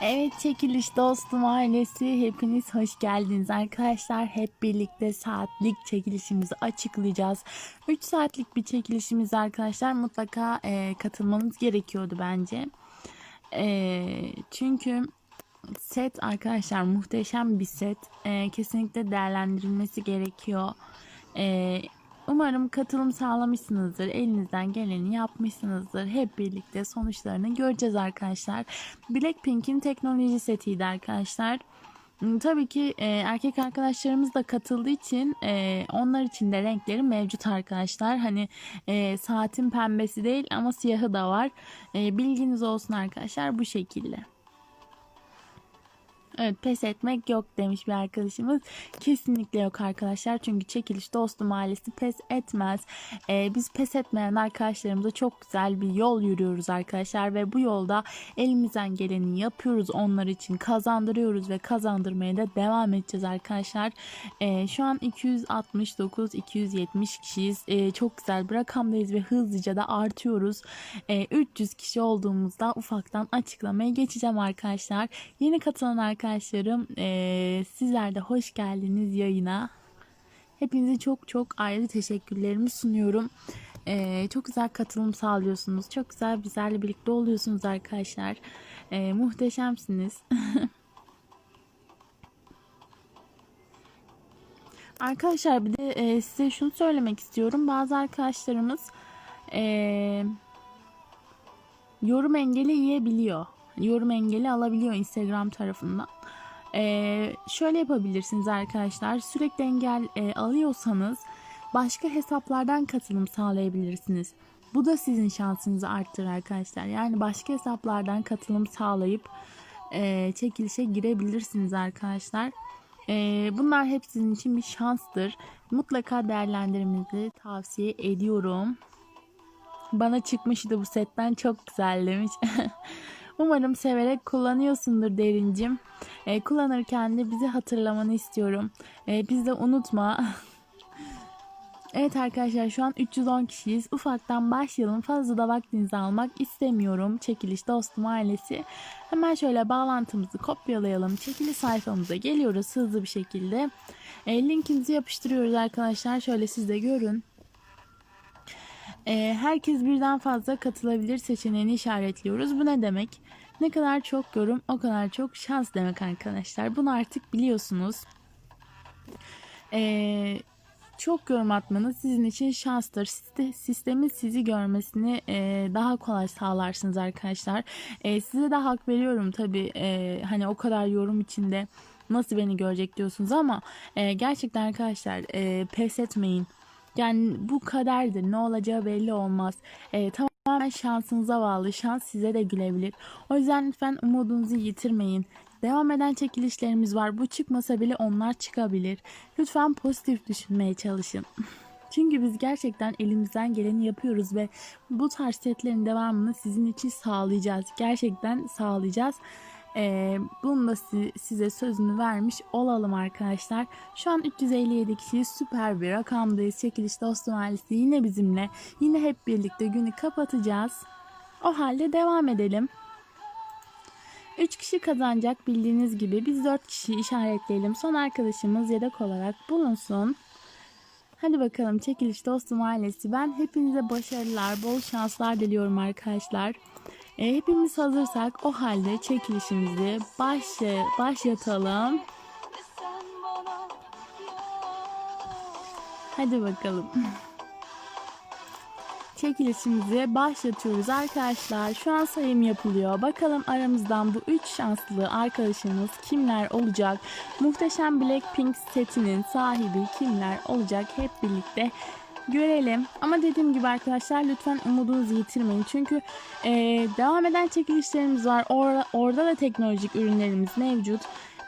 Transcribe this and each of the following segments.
Evet çekiliş dostum ailesi hepiniz hoş geldiniz arkadaşlar. Hep birlikte saatlik çekilişimizi açıklayacağız. 3 saatlik bir çekilişimiz arkadaşlar mutlaka e, katılmanız gerekiyordu bence. E, çünkü set arkadaşlar muhteşem bir set. E, kesinlikle değerlendirilmesi gerekiyor. E, Umarım katılım sağlamışsınızdır. Elinizden geleni yapmışsınızdır. Hep birlikte sonuçlarını göreceğiz arkadaşlar. Blackpink'in teknoloji setiydi arkadaşlar. Hmm, Tabii ki e, erkek arkadaşlarımız da katıldığı için e, onlar için de renkleri mevcut arkadaşlar. Hani e, saatin pembesi değil ama siyahı da var. E, bilginiz olsun arkadaşlar bu şekilde. Evet pes etmek yok demiş bir arkadaşımız. Kesinlikle yok arkadaşlar. Çünkü çekiliş dostum ailesi pes etmez. Ee, biz pes etmeyen arkadaşlarımıza çok güzel bir yol yürüyoruz arkadaşlar. Ve bu yolda elimizden geleni yapıyoruz onlar için. Kazandırıyoruz ve kazandırmaya da devam edeceğiz arkadaşlar. Ee, şu an 269-270 kişiyiz. Ee, çok güzel bir rakamdayız ve hızlıca da artıyoruz. Ee, 300 kişi olduğumuzda ufaktan açıklamaya geçeceğim arkadaşlar. Yeni katılan arkadaşlarım ee, sizler de hoş geldiniz yayına. Hepinize çok çok ayrı teşekkürlerimi sunuyorum. Ee, çok güzel katılım sağlıyorsunuz. Çok güzel bizlerle birlikte oluyorsunuz arkadaşlar. Ee, muhteşemsiniz. arkadaşlar bir de e, size şunu söylemek istiyorum. Bazı arkadaşlarımız e, yorum engeli yiyebiliyor. Yorum engeli alabiliyor Instagram tarafından. Ee, şöyle yapabilirsiniz arkadaşlar. Sürekli engel e, alıyorsanız başka hesaplardan katılım sağlayabilirsiniz. Bu da sizin şansınızı arttırır arkadaşlar. Yani başka hesaplardan katılım sağlayıp e, çekilişe girebilirsiniz arkadaşlar. E, bunlar hep sizin için bir şanstır. Mutlaka değerlendirmenizi tavsiye ediyorum. Bana çıkmıştı bu setten çok güzel demiş. Umarım severek kullanıyorsundur derincim. E, kullanırken de bizi hatırlamanı istiyorum. E, biz de unutma. evet arkadaşlar şu an 310 kişiyiz. Ufaktan başlayalım. Fazla da vaktinizi almak istemiyorum. Çekiliş dostum ailesi. Hemen şöyle bağlantımızı kopyalayalım. Çekiliş sayfamıza geliyoruz hızlı bir şekilde. E, linkimizi yapıştırıyoruz arkadaşlar. Şöyle siz de görün. E, herkes birden fazla katılabilir seçeneğini işaretliyoruz. Bu ne demek? Ne kadar çok yorum o kadar çok şans demek arkadaşlar. Bunu artık biliyorsunuz. E, çok yorum atmanız sizin için şanstır. Siste- Sistemin sizi görmesini e, daha kolay sağlarsınız arkadaşlar. E, size de hak veriyorum tabii. E, hani o kadar yorum içinde nasıl beni görecek diyorsunuz ama e, gerçekten arkadaşlar e, pes etmeyin. Yani bu kaderdir. Ne olacağı belli olmaz. Ee, tamamen şansınıza bağlı. Şans size de gülebilir. O yüzden lütfen umudunuzu yitirmeyin. Devam eden çekilişlerimiz var. Bu çıkmasa bile onlar çıkabilir. Lütfen pozitif düşünmeye çalışın. Çünkü biz gerçekten elimizden geleni yapıyoruz ve bu tarz setlerin devamını sizin için sağlayacağız. Gerçekten sağlayacağız. Ee, bunu da si- size sözünü vermiş olalım arkadaşlar. Şu an 357 kişi süper bir rakamdayız. Çekiliş dostum ailesi yine bizimle. Yine hep birlikte günü kapatacağız. O halde devam edelim. 3 kişi kazanacak bildiğiniz gibi biz 4 kişi işaretleyelim. Son arkadaşımız yedek olarak bulunsun. Hadi bakalım çekiliş dostum ailesi. Ben hepinize başarılar, bol şanslar diliyorum arkadaşlar. E, hepimiz hazırsak o halde çekilişimizi başla, başlatalım. Hadi bakalım. Çekilişimizi başlatıyoruz arkadaşlar. Şu an sayım yapılıyor. Bakalım aramızdan bu 3 şanslı arkadaşımız kimler olacak? Muhteşem Blackpink setinin sahibi kimler olacak? Hep birlikte görelim. Ama dediğim gibi arkadaşlar lütfen umudunuzu yitirmeyin. Çünkü e, devam eden çekilişlerimiz var. Or- orada da teknolojik ürünlerimiz mevcut.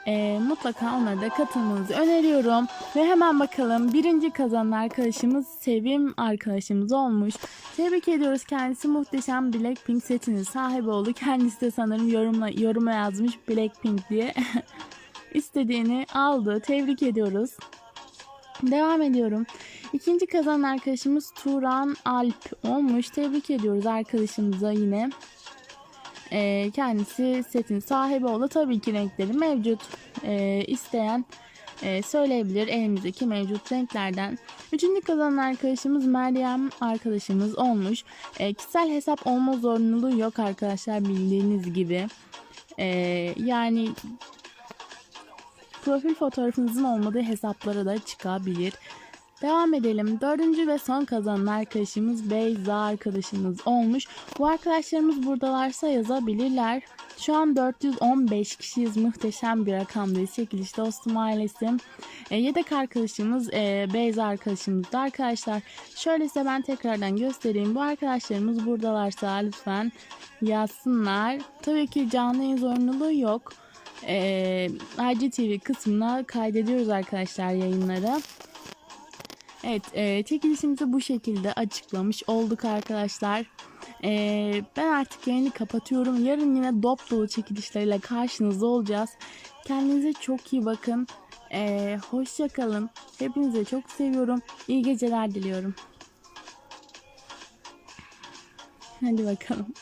E, mutlaka onlara da katılmanızı öneriyorum. Ve hemen bakalım birinci kazanan arkadaşımız Sevim arkadaşımız olmuş. Tebrik ediyoruz kendisi muhteşem Blackpink setinin sahibi oldu. Kendisi de sanırım yorumla, yoruma yazmış Blackpink diye. istediğini aldı. Tebrik ediyoruz. Devam ediyorum. İkinci kazanan arkadaşımız Turan Alp olmuş. Tebrik ediyoruz arkadaşımıza yine. e, kendisi setin sahibi oldu. Tabii ki renkleri mevcut. E, isteyen e, söyleyebilir elimizdeki mevcut renklerden. Üçüncü kazanan arkadaşımız Meryem arkadaşımız olmuş. E, kişisel hesap olma zorunluluğu yok arkadaşlar bildiğiniz gibi. E, yani profil fotoğrafınızın olmadığı hesaplara da çıkabilir. Devam edelim. Dördüncü ve son kazanan arkadaşımız Beyza arkadaşımız olmuş. Bu arkadaşlarımız buradalarsa yazabilirler. Şu an 415 kişiyiz. Muhteşem bir rakamdayız. Çekiliş dostum ailesi. E, yedek arkadaşımız e, Beyza arkadaşımız da arkadaşlar. Şöyle size ben tekrardan göstereyim. Bu arkadaşlarımız buradalarsa lütfen yazsınlar. Tabii ki canlı yayın zorunluluğu yok. E, IGTV kısmına kaydediyoruz arkadaşlar yayınları. Evet, e, çekilişimizi bu şekilde açıklamış olduk arkadaşlar. E, ben artık yayını kapatıyorum. Yarın yine dop dolu çekilişlerle karşınızda olacağız. Kendinize çok iyi bakın. E, hoşça. Hepinize çok seviyorum. İyi geceler diliyorum. Hadi bakalım.